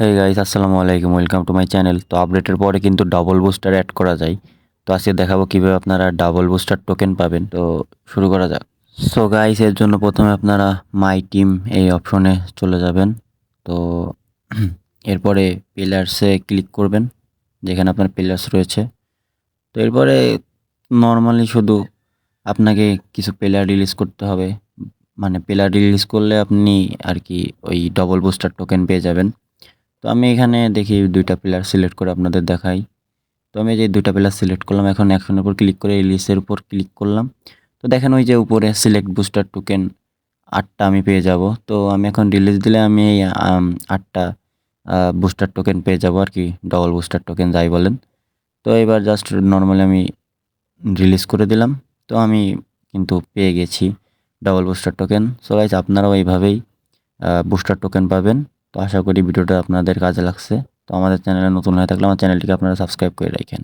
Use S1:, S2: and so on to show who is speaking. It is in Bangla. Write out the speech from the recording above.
S1: হে গাইস আসসালামু আলাইকুম ওয়েলকাম টু মাই চ্যানেল তো আপডেটের পরে কিন্তু ডাবল বুস্টার অ্যাড করা যায়। তো আজকে দেখাবো কীভাবে আপনারা ডাবল বুস্টার টোকেন পাবেন। তো শুরু করা যাক। সো গাইস এর জন্য প্রথমে আপনারা মাই টিম এই অপশনে চলে যাবেন। তো এরপরে পিলার্সে ক্লিক করবেন, যেখানে আপনার পিলার্স রয়েছে। তো এরপরে নর্মালি শুধু আপনাকে কিছু প্লেয়ার রিলিজ করতে হবে। মানে প্লেয়ার রিলিজ করলে আপনি আর কি ওই ডবল বুস্টার টোকেন পেয়ে যাবেন। তো আমি এখানে দেখি দুইটা প্লেয়ার সিলেক্ট করে আপনাদের দেখাই। তো আমি যে দুইটা প্লেয়ার সিলেক্ট করলাম, এখন অ্যাকশনের উপর ক্লিক করে রিলিজের উপর ক্লিক করলাম। তো দেখেন ওই যে উপরে সিলেক্ট বুস্টার টোকেন আটটা আমি পেয়ে যাব। তো আমি এখন রিলিজ দিলে আমি এই আটটা বুস্টার টোকেন পেয়ে যাব আর কি ডবল বুস্টার টোকেন যাই বলেন। তো এবার জাস্ট নর্মালি আমি রিলিজ করে দিলাম। তো আমি কিন্তু পেয়ে গেছি double booster token so guys আপনারাও এইভাবেই বুস্টার টোকেন পাবেন। তো আশা করি ভিডিওটা আপনাদের কাজে লাগছে। তো আমাদের চ্যানেলে নতুন হয়ে থাকলে আমার চ্যানেলটিকে আপনারা সাবস্ক্রাইব করে রাখেন।